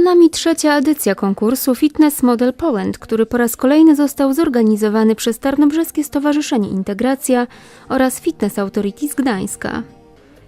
Za nami trzecia edycja konkursu Fitness Model Poland, który po raz kolejny został zorganizowany przez Tarnobrzeskie Stowarzyszenie Integracja oraz Fitness Authority z Gdańska.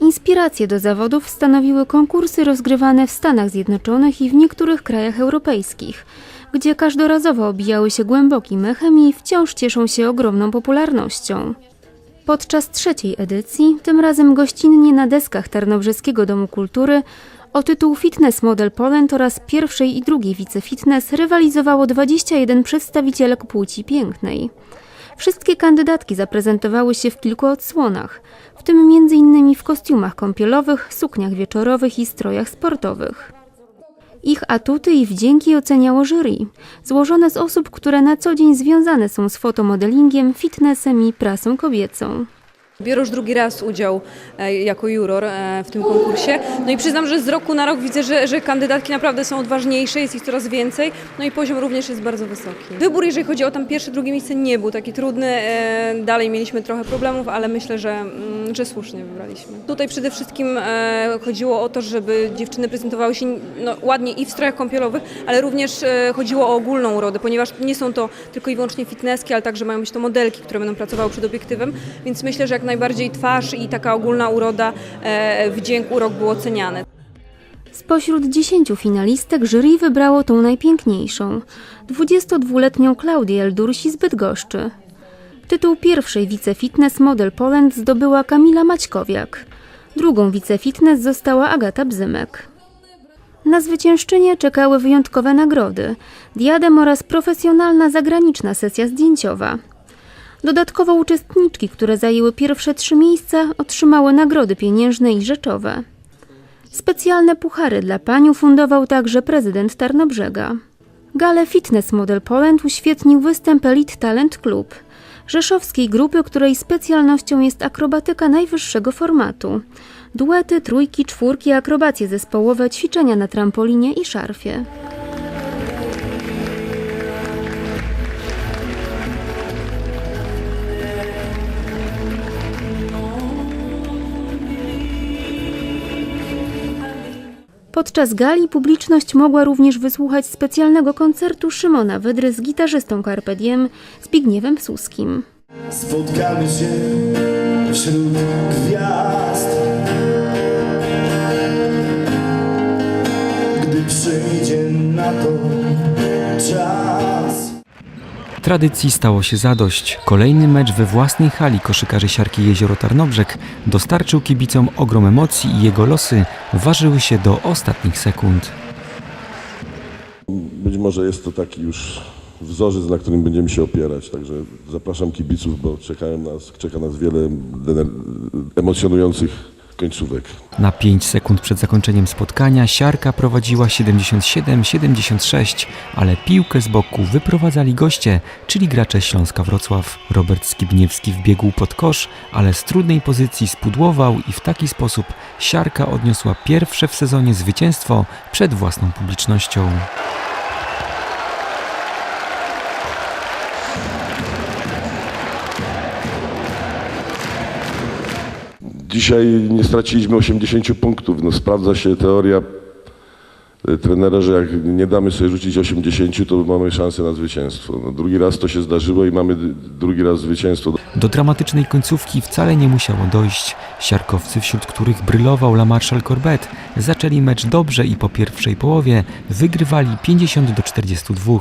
Inspiracje do zawodów stanowiły konkursy rozgrywane w Stanach Zjednoczonych i w niektórych krajach europejskich, gdzie każdorazowo obijały się głębokim echem i wciąż cieszą się ogromną popularnością. Podczas trzeciej edycji, tym razem gościnnie na deskach Tarnobrzeskiego Domu Kultury, o tytuł Fitness Model Poland oraz pierwszej i drugiej wicefitness rywalizowało 21 przedstawicielek płci pięknej. Wszystkie kandydatki zaprezentowały się w kilku odsłonach, w tym m.in. w kostiumach kąpielowych, sukniach wieczorowych i strojach sportowych. Ich atuty i wdzięki oceniało jury, złożone z osób, które na co dzień związane są z fotomodelingiem, fitnessem i prasą kobiecą. Biorę już drugi raz udział e, jako juror e, w tym konkursie. No i przyznam, że z roku na rok widzę, że, że kandydatki naprawdę są odważniejsze, jest ich coraz więcej, no i poziom również jest bardzo wysoki. Wybór, jeżeli chodzi o tam pierwsze, drugie miejsce, nie był taki trudny. e, Dalej mieliśmy trochę problemów, ale myślę, że, mm, że słusznie wybraliśmy. Tutaj przede wszystkim chodziło o to, żeby dziewczyny prezentowały się no, ładnie i w strojach kąpielowych, ale również chodziło o ogólną urodę, ponieważ nie są to tylko i wyłącznie fitnesski, ale także mają być to modelki, które będą pracowały przed obiektywem, więc myślę, że jak najbardziej twarz i taka ogólna uroda, e, wdzięk, urok był oceniany. Spośród 10 finalistek jury wybrało tą najpiękniejszą, 22-letnią Klaudię Eldursi z Bydgoszczy. Tytuł pierwszej wicefitness Model Poland zdobyła Kamila Maćkowiak. Drugą wicefitness została Agata Bzymek. Na zwyciężczynię czekały wyjątkowe nagrody, diadem oraz profesjonalna zagraniczna sesja zdjęciowa. Dodatkowo uczestniczki, które zajęły pierwsze trzy miejsca, otrzymały nagrody pieniężne i rzeczowe. Specjalne puchary dla pań ufundował także prezydent Tarnobrzega. Galę Fitness Model Poland uświetnił występ Elite Talent Club, rzeszowskiej grupy, której specjalnością jest akrobatyka najwyższego formatu. Duety, trójki, czwórki, akrobacje zespołowe, ćwiczenia na trampolinie i szarfie. Podczas gali publiczność mogła również wysłuchać specjalnego koncertu Szymona Wydry z gitarzystą Carpe Diem Zbigniewem Suskim. Spotkamy się wśród gwiazd Tradycji stało się zadość. Kolejny mecz we własnej hali koszykarzy siarki Jezioro Tarnobrzeg dostarczył kibicom ogrom emocji i jego losy ważyły się do ostatnich sekund. Być może jest to taki już wzorzec, na którym będziemy się opierać. Także zapraszam kibiców, bo czekają nas, czeka nas wiele emocjonujących końcówek. Na 5 sekund przed zakończeniem spotkania siarka prowadziła 77-76, ale piłkę z boku wyprowadzali goście, czyli gracze Śląska Wrocław. Robert Skibniewski wbiegł pod kosz, ale z trudnej pozycji spudłował i w taki sposób siarka odniosła pierwsze w sezonie zwycięstwo przed własną publicznością. Dzisiaj nie straciliśmy 80 punktów. No, sprawdza się teoria trenera, że jak nie damy sobie rzucić 80, to mamy szansę na zwycięstwo. No, drugi raz to się zdarzyło i mamy drugi raz zwycięstwo. Do dramatycznej końcówki wcale nie musiało dojść. Siarkowcy, wśród których brylował La Marshal Corbett, zaczęli mecz dobrze i po pierwszej połowie wygrywali 50 do 42.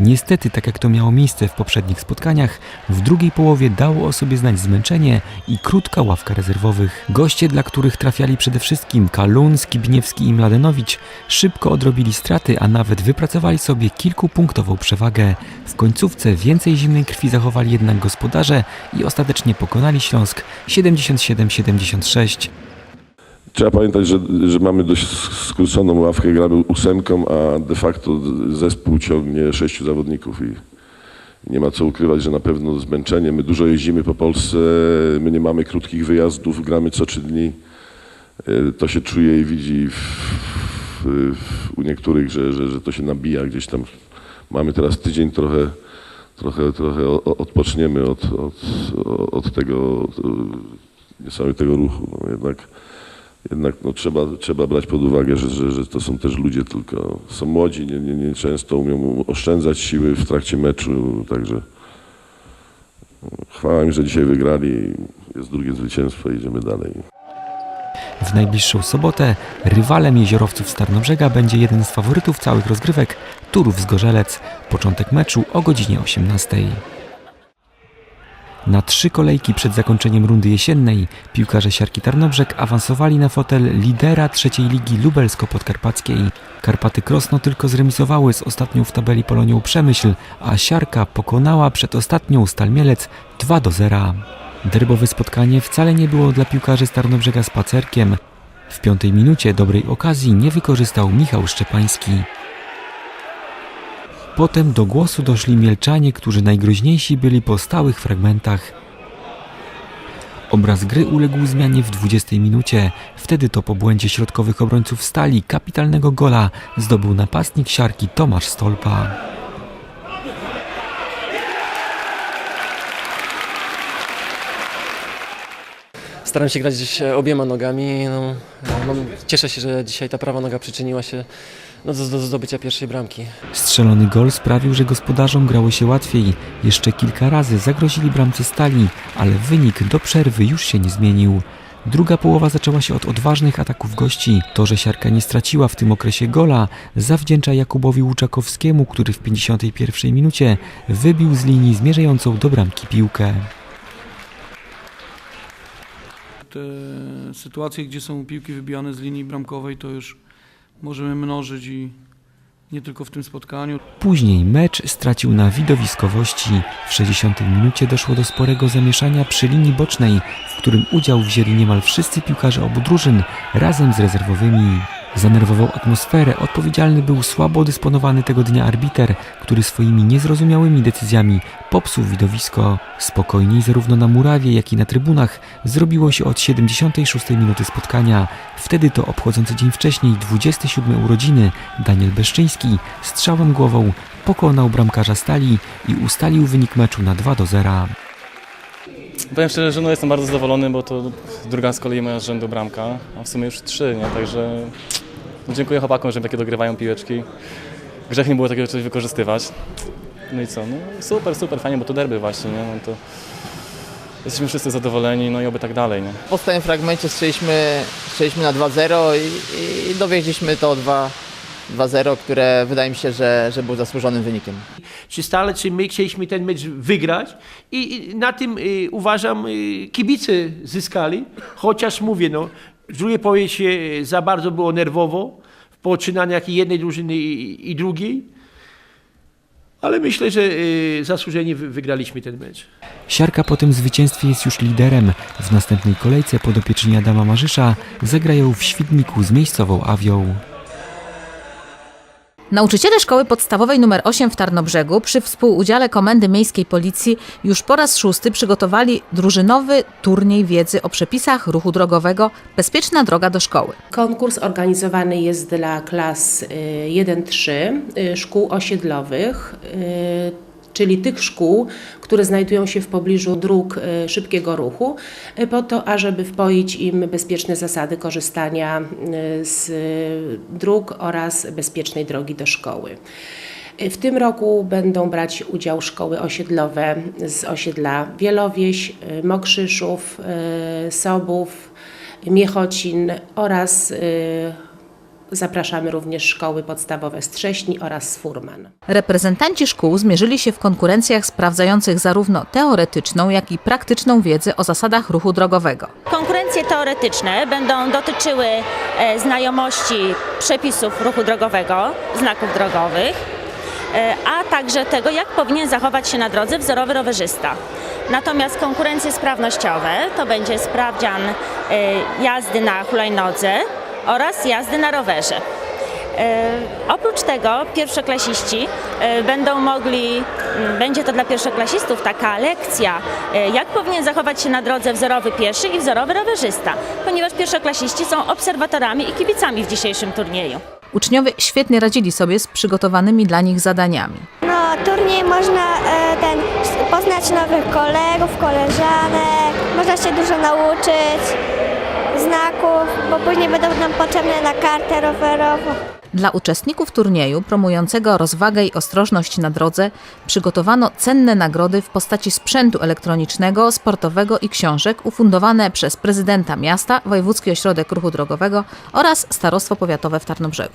Niestety, tak jak to miało miejsce w poprzednich spotkaniach, w drugiej połowie dało o sobie znać zmęczenie i krótka ławka rezerwowych. Goście, dla których trafiali przede wszystkim Kalun, Skibniewski i Mladenowicz, szybko odrobili straty, a nawet wypracowali sobie kilkupunktową przewagę. W końcówce więcej zimnej krwi zachowali jednak gospodarze i ostatecznie pokonali Śląsk 77-76. Trzeba pamiętać, że, że mamy dość skróconą ławkę, gramy ósemką, a de facto zespół ciągnie sześciu zawodników i nie ma co ukrywać, że na pewno zmęczenie. My dużo jeździmy po Polsce, my nie mamy krótkich wyjazdów, gramy co trzy dni. E, To się czuje i widzi w, u niektórych, że, że, że to się nabija gdzieś tam. Mamy teraz tydzień trochę, trochę, trochę odpoczniemy od, od, od tego e, niesamowitego ruchu. No jednak jednak no, trzeba, trzeba brać pod uwagę, że, że, że to są też ludzie tylko, są młodzi, nie, nie, nie często umią oszczędzać siły w trakcie meczu, także chwała im, że dzisiaj wygrali, jest drugie zwycięstwo, idziemy dalej. W najbliższą sobotę rywalem jeziorowców z Tarnobrzega będzie jeden z faworytów całych rozgrywek Turów z Gorzelec. Początek meczu o godzinie 18. Na trzy kolejki przed zakończeniem rundy jesiennej piłkarze siarki Tarnobrzeg awansowali na fotel lidera trzeciej ligi lubelsko-podkarpackiej. Karpaty Krosno tylko zremisowały z ostatnią w tabeli Polonią Przemyśl, a siarka pokonała przed ostatnią Stal Mielec 2 do 0. Derbowe spotkanie wcale nie było dla piłkarzy z Tarnobrzega spacerkiem. W piątej minucie dobrej okazji nie wykorzystał Michał Szczepański. Potem do głosu doszli Mielczanie, którzy najgroźniejsi byli po stałych fragmentach. Obraz gry uległ zmianie w 20 minucie. Wtedy to po błędzie środkowych obrońców stali kapitalnego gola zdobył napastnik siarki Tomasz Stolpa. Staram się grać e, obiema nogami. No, no, cieszę się, że dzisiaj ta prawa noga przyczyniła się no, do, do zdobycia pierwszej bramki. Strzelony gol sprawił, że gospodarzom grało się łatwiej. Jeszcze kilka razy zagrozili bramce stali, ale wynik do przerwy już się nie zmienił. Druga połowa zaczęła się od odważnych ataków gości. To, że siarka nie straciła w tym okresie gola, zawdzięcza Jakubowi Łuczakowskiemu, który w 51 minucie wybił z linii zmierzającą do bramki piłkę. Te sytuacje, gdzie są piłki wybijane z linii bramkowej, to już możemy mnożyć i nie tylko w tym spotkaniu. Później mecz stracił na widowiskowości. W 60 minucie doszło do sporego zamieszania przy linii bocznej, w którym udział wzięli niemal wszyscy piłkarze obu drużyn razem z rezerwowymi. Za nerwową atmosferę odpowiedzialny był słabo dysponowany tego dnia arbiter, który swoimi niezrozumiałymi decyzjami popsuł widowisko. Spokojniej zarówno na murawie, jak i na trybunach zrobiło się od 76 minuty spotkania. Wtedy to obchodzący dzień wcześniej 27 urodziny Daniel Beszczyński strzałem głową pokonał bramkarza Stali i ustalił wynik meczu na 2 do 0. Powiem szczerze, że no jestem bardzo zadowolony, bo to druga z kolei moja rzędu bramka, a w sumie już trzy, nie? Także dziękuję chłopakom, że takie dogrywają piłeczki. Grzech nie było takiego czegoś wykorzystywać. No i co? No super, super, fajnie, bo to derby właśnie, nie? No to jesteśmy wszyscy zadowoleni, no i oby tak dalej, nie? W ostatnim fragmencie strzeliśmy, strzeliśmy na 2-0 i, i dowieźliśmy to 2 2-0, które wydaje mi się, że, że był zasłużonym wynikiem. czy stale, czy my chcieliśmy ten mecz wygrać i i na tym y, uważam y, kibice zyskali, chociaż mówię, no, w drugiej się za bardzo było nerwowo w poczynaniach i jednej drużyny i, i drugiej, ale myślę, że zasłużenie wy- wygraliśmy ten mecz. Siarka po tym zwycięstwie jest już liderem. W następnej kolejce podopieczni Adama Marzysza zagrają w Świdniku z miejscową Awią. Nauczyciele Szkoły Podstawowej nr 8 w Tarnobrzegu przy współudziale Komendy Miejskiej Policji już po raz szósty przygotowali drużynowy turniej wiedzy o przepisach ruchu drogowego Bezpieczna droga do szkoły. Konkurs organizowany jest dla klas y, 1-3 y, szkół osiedlowych, y, czyli tych szkół, które znajdują się w pobliżu dróg y, szybkiego ruchu, y, po to, ażeby wpoić im bezpieczne zasady korzystania y, z dróg oraz bezpiecznej drogi do szkoły. W tym roku będą brać udział szkoły osiedlowe z osiedla Wielowieś, Mokrzyszów, Sobów, Miechocin oraz zapraszamy również szkoły podstawowe z Trześni oraz z Furman. Reprezentanci szkół zmierzyli się w konkurencjach sprawdzających zarówno teoretyczną, jak i praktyczną wiedzę o zasadach ruchu drogowego. Konkurencje teoretyczne będą dotyczyły e, znajomości przepisów ruchu drogowego, znaków drogowych, e, a także tego, jak powinien zachować się na drodze wzorowy rowerzysta. Natomiast konkurencje sprawnościowe to będzie sprawdzian e, jazdy na hulajnodze oraz jazdy na rowerze. E, Oprócz tego pierwszoklasiści e, będą mogli, m, będzie to dla pierwszoklasistów taka lekcja, e, jak powinien zachować się na drodze wzorowy pieszy i wzorowy rowerzysta, ponieważ pierwszoklasiści są obserwatorami i kibicami w dzisiejszym turnieju. Uczniowie świetnie radzili sobie z przygotowanymi dla nich zadaniami. No, turniej można ten, poznać nowych kolegów, koleżanek, można się dużo nauczyć, znaków, bo później będą nam potrzebne na kartę rowerową. Dla uczestników turnieju promującego rozwagę i ostrożność na drodze przygotowano cenne nagrody w postaci sprzętu elektronicznego, sportowego i książek ufundowane przez prezydenta miasta, Wojewódzki Ośrodek Ruchu Drogowego oraz Starostwo Powiatowe w Tarnobrzegu.